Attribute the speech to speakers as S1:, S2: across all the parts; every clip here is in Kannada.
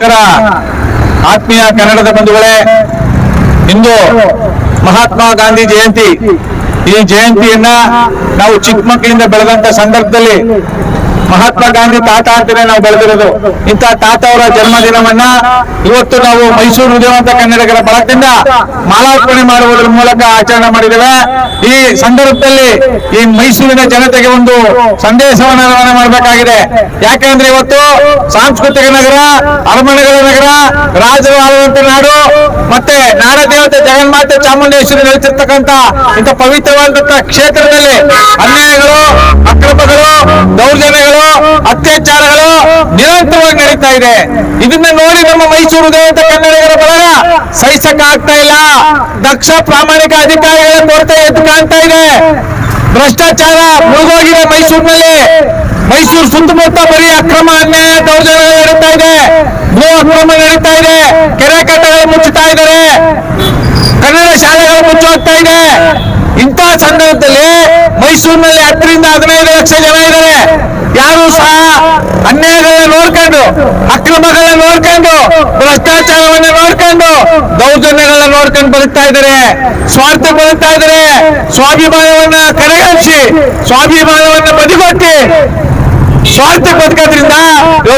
S1: ನಮಸ್ಕಾರ ಆತ್ಮೀಯ ಕನ್ನಡದ ಬಂಧುಗಳೇ, ಇಂದು ಮಹಾತ್ಮ ಗಾಂಧಿ ಜಯಂತಿ. ಈ ಜಯಂತಿಯನ್ನ ನಾವು ಚಿಕ್ಕ ಮಕ್ಕಳಿಂದ ಬೆಳೆದಂತ ಸಂದರ್ಭದಲ್ಲಿ ಮಹಾತ್ಮ ಗಾಂಧಿ ತಾತ ಅಂತಲೇ ನಾವು ಬೆಳೆದಿರೋದು ಇಂಥ ತಾತ ಅವರ ಜನ್ಮದಿನವನ್ನ ಇವತ್ತು ನಾವು ಮೈಸೂರು ವಿಜಯವಂತ ಕನ್ನಡಿಗರ ಬಳಗದಿಂದ ಮಾಲಾರ್ಪಣೆ ಮಾಡುವುದರ ಮೂಲಕ ಆಚರಣೆ ಮಾಡಿದ್ದೇವೆ. ಈ ಸಂದರ್ಭದಲ್ಲಿ ಈ ಮೈಸೂರಿನ ಜನತೆಗೆ ಒಂದು ಸಂದೇಶವನ್ನು ರವಾನೆ ಮಾಡಬೇಕಾಗಿದೆ. ಯಾಕಂದ್ರೆ ಇವತ್ತು ಸಾಂಸ್ಕೃತಿಕ ನಗರ, ಅರಮನೆಗಳ ನಗರ ರಾಜರು ಆಳುವಂತ ನಾಡು, ಮತ್ತೆ ನಾಡ ದೇವತೆ ಜಗನ್ಮಾತೆ ಚಾಮುಂಡೇಶ್ವರಿ ನೆಲೆಸಿರ್ತಕ್ಕಂಥ ಇಂಥ ಪವಿತ್ರವಾದಂತಹ ಕ್ಷೇತ್ರದಲ್ಲಿ ಅನ್ಯಾಯಗಳು, ಅಕ್ರಮಗಳು ದೌರ್ಜನ್ಯಗಳು, ಅತ್ಯಾಚಾರಗಳು ನಿರಂತರವಾಗಿ ನಡೀತಾ ಇದೆ. ಇದನ್ನ ನೋಡಿ ನಮ್ಮ ಮೈಸೂರು ದೇವತೆ ಕನ್ನಡಿಗರ ಬಳಗ ಸಹಿಸಕ್ ಆಗ್ತಾ ಇಲ್ಲ. ದಕ್ಷ ಪ್ರಾಮಾಣಿಕ ಅಧಿಕಾರಿಗಳ ಕೊರತೆ ಎದ್ದು ಕಾಣ್ತಾ ಇದೆ. ಭ್ರಷ್ಟಾಚಾರ ಮುಳುಗೋಗಿದೆ ಮೈಸೂರಿನಲ್ಲಿ. ಮೈಸೂರು ಸುತ್ತಮುತ್ತ ಬರೀ ಅಕ್ರಮ ಅನ್ಯಾಯ ದೌರ್ಜನ್ಯ ನಡೀತಾ ಇದೆ. ಭೂ ಅಕ್ರಮ ನಡೀತಾ ಇದೆ. ಕೆರೆ ಕಟ್ಟೆಗಳು ಮುಚ್ಚುತ್ತಾ ಇದ್ದಾರೆ. ಕನ್ನಡ ಶಾಲೆಗಳು ಮುಚ್ಚೋಗ್ತಾ ಇದೆ. ಇಂತಹ ಸಂದರ್ಭದಲ್ಲಿ ಮೈಸೂರಿನಲ್ಲಿ ಹತ್ತರಿಂದ ಹದಿನೈದು ಲಕ್ಷ ಜನ ಇದ್ದಾರೆ. ಯಾರು ಸಹ ಅನ್ಯಾಯಗಳನ್ನ ನೋಡ್ಕೊಂಡು, ಅಕ್ರಮಗಳನ್ನ ನೋಡ್ಕೊಂಡು, ಭ್ರಷ್ಟಾಚಾರವನ್ನ ನೋಡ್ಕೊಂಡು, ದೌರ್ಜನ್ಯಗಳನ್ನ ನೋಡ್ಕೊಂಡು ಬದುಕ್ತಾ ಇದ್ದಾರೆ. ಸ್ವಾರ್ಥ ಬದುಕ್ತಾ ಇದ್ದಾರೆ. ಸ್ವಾಭಿಮಾನವನ್ನ ಕಡೆಗಣಿಸಿ ಸ್ವಾಭಿಮಾನವನ್ನ ಬದಿಗೊಟ್ಟಿ ಸ್ವಾರ್ಥ ಬದುಕೋದ್ರಿಂದ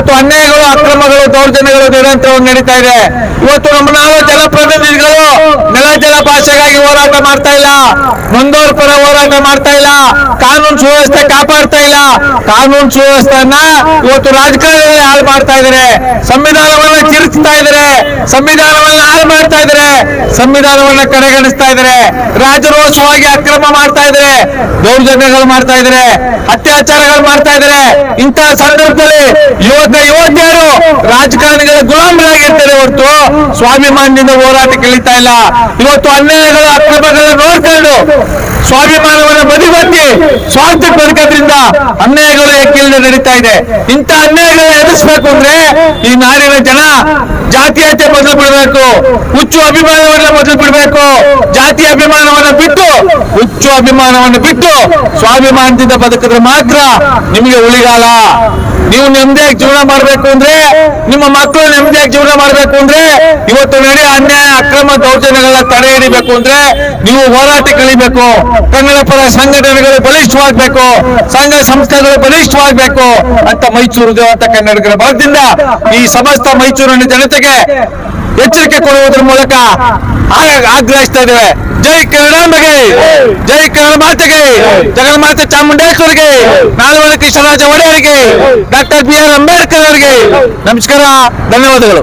S1: ಇವತ್ತು ಅನ್ಯಾಯಗಳು, ಅಕ್ರಮಗಳು, ದೌರ್ಜನ್ಯಗಳು ನಿರಂತರವಾಗಿ ನಡೀತಾ ಇದೆ. ಇವತ್ತು ನಮ್ಮ ನಾವು ಜನಪ್ರತಿನಿಧಿಗಳು ನೆಲ ಜಲ ಭಾಷೆಗಾಗಿ ಹೋರಾಟ ಮಾಡ್ತಾ ಇಲ್ಲ. ಮುಂದೋರ್ ಪರ ಹೋರಾಟ ಮಾಡ್ತಾ ಇಲ್ಲ. ಕಾನೂನು ಸುವ್ಯವಸ್ಥೆ ಕಾಪಾಡ್ತಾ ಇಲ್ಲ. ಕಾನೂನು ಸುವ್ಯವಸ್ಥೆಯನ್ನ ಇವತ್ತು ರಾಜಕಾರಣದಲ್ಲಿ ಹಾಳು ಮಾಡ್ತಾ ಇದ್ದಾರೆ ಸಂವಿಧಾನವನ್ನ ಚಿರುಚ್ತಾ ಇದ್ದಾರೆ ಸಂವಿಧಾನವನ್ನ ಹಾಳು ಮಾಡ್ತಾ ಇದ್ದಾರೆ ಸಂವಿಧಾನವನ್ನ ಕಡೆಗಣಿಸ್ತಾ ಇದ್ದಾರೆ ರಾಜರೋಷವಾಗಿ ಅಕ್ರಮ ಮಾಡ್ತಾ ಇದ್ದಾರೆ ದೌರ್ಜನ್ಯಗಳು ಮಾಡ್ತಾ ಇದ್ದಾರೆ ಅತ್ಯಾಚಾರಗಳು ಮಾಡ್ತಾ ಇದ್ದಾರೆ ಇಂತಹ ಸಂದರ್ಭದಲ್ಲಿ పెద్ద యువజ్ఞుడు ರಾಜಕಾರಣಿಗಳ ಗುಲಾಮರಾಗಿರ್ತಾರೆ ಹೊರತು. ಸ್ವಾಭಿಮಾನದಿಂದ ಹೋರಾಟ ಕೇಳಿತಾ ಇಲ್ಲ. ಇವತ್ತು ಅನ್ಯಾಯಗಳ ಅಕ್ರಮಗಳನ್ನ ನೋಡ್ಕೊಂಡು ಸ್ವಾಭಿಮಾನವನ್ನ ಬದಿಗೊತ್ತಿ ಸ್ವಾರ್ಥಕ್ಕೆ ಬದುಕೋದ್ರಿಂದ ಅನ್ಯಾಯಗಳು ಏಕಿಲ್ಲದೆ ನಡೀತಾ ಇದೆ. ಇಂಥ ಅನ್ಯಾಯಗಳನ್ನ ಎದುರಿಸಬೇಕು ಅಂದ್ರೆ ಈ ನಾಡಿನ ಜನ ಜಾತೀಯತೆ ಮೊದಲು ಬಿಡಬೇಕು. ಹುಚ್ಚು ಅಭಿಮಾನವನ್ನ ಮೊದಲು ಬಿಡಬೇಕು. ಜಾತಿ ಅಭಿಮಾನವನ್ನ ಬಿಟ್ಟು ಹುಚ್ಚು ಅಭಿಮಾನವನ್ನು ಬಿಟ್ಟು ಸ್ವಾಭಿಮಾನದಿಂದ ಬದುಕಿದ್ರೆ ಮಾತ್ರ ನಿಮಗೆ ಉಳಿಗಾಲ. ನೀವು ನೆಮ್ಮದಿಯಾಗಿ ಜೀವನ ಮಾಡಬೇಕು ಅಂದ್ರೆ ನಿಮ್ಮ ಮಕ್ಕಳು ನೆಮ್ಮದಿಯಾಗಿ ಜೀವನ ಮಾಡಬೇಕು ಅಂದ್ರೆ ಇವತ್ತು ನಡೆಯೋ ಅನ್ಯಾಯ, ಅಕ್ರಮ ದೌರ್ಜನ್ಯಗಳನ್ನ ತಡೆ ಹಿಡಿಬೇಕು ಅಂದ್ರೆ ನೀವು ಹೋರಾಟ ಕಳಿಬೇಕು ಕನ್ನಡ ಪರ ಸಂಘಟನೆಗಳು ಬಲಿಷ್ಠವಾಗಬೇಕು. ಸಂಘ ಸಂಸ್ಥೆಗಳು ಬಲಿಷ್ಠವಾಗಬೇಕು ಅಂತ ಮೈಸೂರು ದೇವಂತ ಕನ್ನಡಿಗರ ಭಾಗದಿಂದ ಈ ಸಮಸ್ತ ಮೈಸೂರಿನ ಜನತೆಗೆ ಎಚ್ಚರಿಕೆ ಕೊಡುವುದರ ಮೂಲಕ ಆಗ್ರಹಿಸ್ತಾ ಇದ್ದೇವೆ. ಜೈ ಕನ್ನಡಾಂಬೆಗೆ ಜೈ ಕನ್ನಡ ಮಾತೆಗೆ ಜಗನ್ಮಾತೆ ಚಾಮುಂಡೇಶ್ವರಿಗೆ ನಾಲ್ವಡಿ ಕೃಷ್ಣರಾಜ ಒಡೆಯರಿಗೆ, ಡಾಕ್ಟರ್ ಬಿ ಆರ್ ಅಂಬೇಡ್ಕರ್ ಅವರಿಗೆ ನಮಸ್ಕಾರ, ಧನ್ಯವಾದಗಳು.